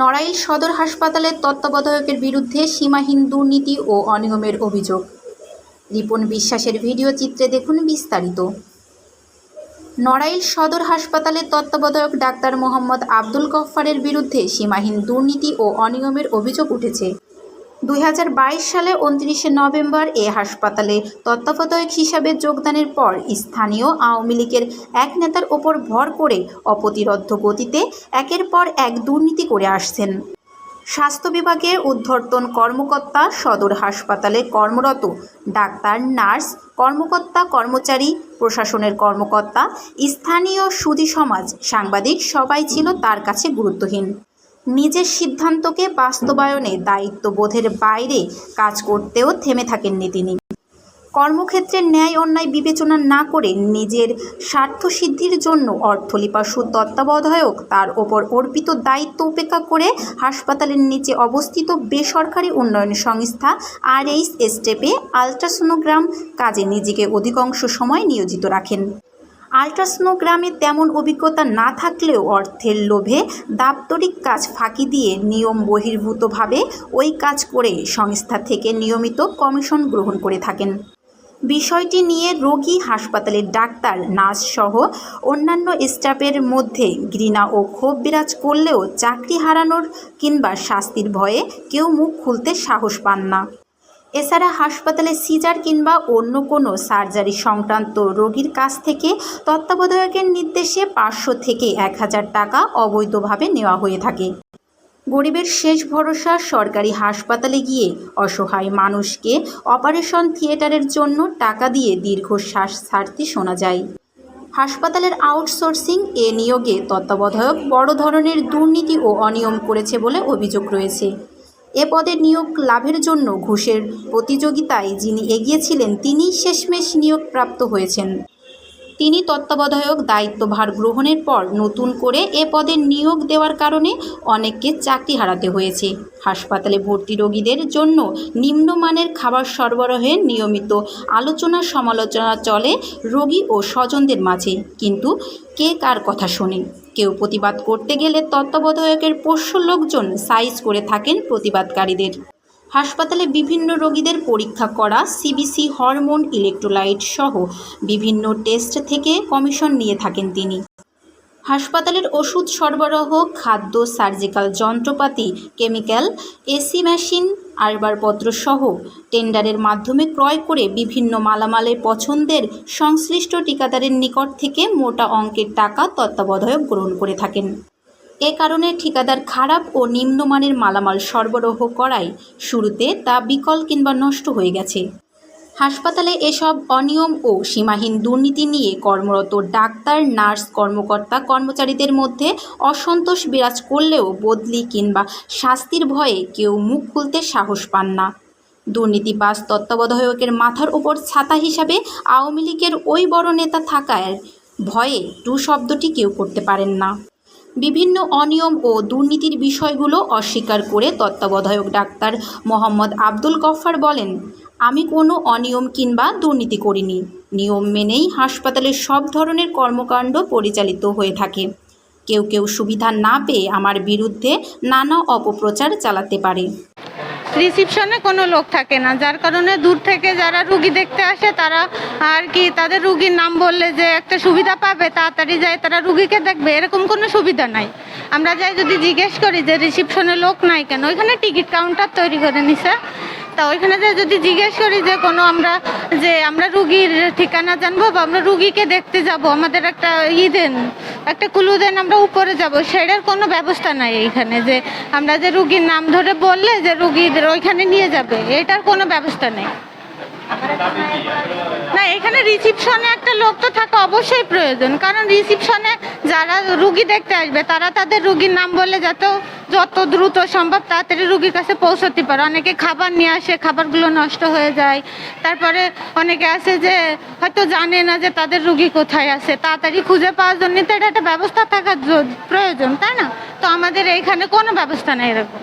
নড়াইল সদর হাসপাতালের তত্ত্বাবধায়কের বিরুদ্ধে সীমাহীন দুর্নীতি ও অনিয়মের অভিযোগ। রিপন বিশ্বাসের ভিডিও চিত্রে দেখুন বিস্তারিত। নড়াইল সদর হাসপাতালের তত্ত্বাবধায়ক ডাক্তার মোহাম্মদ আব্দুল গফ্ফারের বিরুদ্ধে সীমাহীন দুর্নীতি ও অনিয়মের অভিযোগ উঠেছে। দু হাজার বাইশ সালে উনত্রিশে নভেম্বর এ হাসপাতালে তত্ত্বাবধায়ক হিসাবে যোগদানের পর স্থানীয় আওয়ামী লীগের এক নেতার ওপর ভর করে অপ্রতিরোধ্য গতিতে একের পর এক দুর্নীতি করে আসছেন। স্বাস্থ্য বিভাগের উদ্ধর্তন কর্মকর্তা সদর হাসপাতালে কর্মরত ডাক্তার, নার্স, কর্মকর্তা, কর্মচারী, প্রশাসনের কর্মকর্তা, স্থানীয় সুধী সমাজ সাংবাদিক সবাই ছিল তার কাছে গুরুত্বহীন। নিজের সিদ্ধান্তকে বাস্তবায়নে দায়িত্ববোধের বাইরে কাজ করতেও থেমে থাকেননি তিনি। কর্মক্ষেত্রে ন্যায় অন্যায় বিবেচনা না করে নিজের স্বার্থসিদ্ধির জন্য অর্থলিপাসু তত্ত্বাবধায়ক তার ওপর অর্পিত দায়িত্ব উপেক্ষা করে হাসপাতালের নিচে অবস্থিত বেসরকারি উন্নয়ন সংস্থা আরএইচ স্টেপে আলট্রাসোনোগ্রাম কাজে নিজেকে অধিকাংশ সময় নিয়োজিত রাখেন। আলট্রাসোনোগ্রামে তেমন অভিজ্ঞতা না থাকলেও অর্থের লোভে দাপ্তরিক কাজ ফাঁকি দিয়ে নিয়ম বহির্ভূতভাবে ওই কাজ করে সংস্থা থেকে নিয়মিত কমিশন গ্রহণ করে থাকেন। বিষয়টি নিয়ে রোগী, হাসপাতালের ডাক্তার নার্স সহ অন্যান্য স্টাফের মধ্যে ঘৃণা ও ক্ষোভ বিরাজ করলেও চাকরি হারানোর কিংবা শাস্তির ভয়ে কেউ মুখ খুলতে সাহস পান না। এছাড়া হাসপাতালে সিজার কিংবা অন্য কোনো সার্জারি সংক্রান্ত রোগীর কাছ থেকে তত্ত্বাবধায়কের নির্দেশে পাঁচশো থেকে এক হাজার টাকা অবৈধভাবে নেওয়া হয়ে থাকে। গরিবের শেষ ভরসা সরকারি হাসপাতালে গিয়ে অসহায় মানুষকে অপারেশন থিয়েটারের জন্য টাকা দিয়ে দীর্ঘশ্বাস ছাড়তে শোনা যায়। হাসপাতালের আউটসোর্সিং এ নিয়োগে তত্ত্বাবধায়ক বড় ধরনের দুর্নীতি ও অনিয়ম করেছে বলে অভিযোগ রয়েছে। এ পদে নিয়োগ লাভের জন্য ঘুষের প্রতিযোগিতায় যিনি এগিয়েছিলেন তিনিই শেষমেশ নিয়োগপ্রাপ্ত হয়েছেন। তিনি তত্ত্বাবধায়ক দায়িত্বভার গ্রহণের পর নতুন করে এ পদে নিয়োগ দেওয়ার কারণে অনেককে চাকরি হারাতে হয়েছে। হাসপাতালে ভর্তি রোগীদের জন্য নিম্নমানের খাবার সরবরাহে নিয়মিত আলোচনা সমালোচনা চলে রোগী ও স্বজনদের মাঝে। কিন্তু কে কার কথা শোনে? কেউ প্রতিবাদ করতে গেলে তত্ত্বাবধায়কের পোষ্য লোকজন সাইজ করে থাকেন প্রতিবাদকারীদের। হাসপাতালে বিভিন্ন রোগীদের পরীক্ষা করা সিবিসি হরমোন, ইলেকট্রোলাইট সহ বিভিন্ন টেস্ট থেকে কমিশন নিয়ে থাকেন তিনি। হাসপাতালের ওষুধ সরবরাহ, খাদ্য, সার্জিক্যাল যন্ত্রপাতি, কেমিক্যাল, এসি মেশিন আসবাবপত্র সহ টেন্ডারের মাধ্যমে ক্রয় করে বিভিন্ন মালামালের পছন্দের সংশ্লিষ্ট ঠিকাদারের নিকট থেকে মোটা অঙ্কের টাকা তত্ত্বাবধায়ক গ্রহণ করে থাকেন। এ কারণে ঠিকাদার খারাপ ও নিম্নমানের মালামাল সরবরাহ করায় শুরুতে তা বিকল কিংবা নষ্ট হয়ে গেছে। হাসপাতালে এসব অনিয়ম ও সীমাহীন দুর্নীতি নিয়ে কর্মরত ডাক্তার, নার্স, কর্মকর্তা, কর্মচারীদের মধ্যে অসন্তোষ বিরাজ করলেও বদলি কিংবা শাস্তির ভয়ে কেউ মুখ খুলতে সাহস পান না। দুর্নীতিবাজ তত্ত্বাবধায়কের মাথার ওপর ছাতা হিসাবে আওয়ামী লীগের ওই বড় নেতা থাকার ভয়ে টু শব্দটি কেউ করতে পারেন না। বিভিন্ন অনিয়ম ও দুর্নীতির বিষয়গুলো অস্বীকার করে তত্ত্বাবধায়ক ডাক্তার মোহাম্মদ আব্দুল গফ্ফার বলেন, আমি কোনো অনিয়ম কিংবা দুর্নীতি করিনি। নিয়ম মেনেই হাসপাতালের সব ধরনের কর্মকাণ্ড পরিচালিত হয়ে থাকে। কেউ কেউ সুবিধা না পেয়ে আমার বিরুদ্ধে নানা অপপ্রচার চালাতে পারে। রিসিপশনে কোনো লোক থাকে না। যার কারণে দূর থেকে যারা রুগী দেখতে আসে, তারা আর কি তাদের রুগীর নাম বললে যে একটা সুবিধা পাবে, তাড়াতাড়ি যায় তারা রুগীকে দেখবে। এরকম কোনো সুবিধা নাই। আমরা যাই যদি জিজ্ঞেস করি যে রিসিপশনে লোক নাই কেন, ওইখানে টিকিট কাউন্টার তৈরি করে নিছে। তা ওইখানে যে যদি জিজ্ঞেস করি যে কোনো আমরা যে আমরা রুগীর ঠিকানা জানব বা আমরা রুগীকে দেখতে যাব, আমাদের একটা ই দেন। একটা ক্লু দেন, আমরা উপরে যাব। সেটার কোনো ব্যবস্থা নাই এইখানে যে আমরা যে রুগীর নাম ধরে বললে যে রুগীদের ওইখানে নিয়ে যাবে, এটার কোনো ব্যবস্থা নেই। এখানে রিসিপশনে একটা লোক তো থাকা অবশ্যই প্রয়োজন। কারণ রিসিপশনে যারা রুগী দেখতে আসবে, তারা তাদের রুগীর নাম বলে যত যত দ্রুত সম্ভব তাড়াতাড়ি রুগীর কাছে পৌঁছতে পারে। অনেকে খাবার নিয়ে আসে, খাবারগুলো নষ্ট হয়ে যায়। তারপরে অনেকে আছে যে, হয়তো জানে না যে তাদের রুগী কোথায় আছে। তাড়াতাড়ি খুঁজে পাওয়ার জন্য তো এটা একটা ব্যবস্থা থাকা প্রয়োজন, তাই না? তো আমাদের এইখানে কোনো ব্যবস্থা নেই এরকম।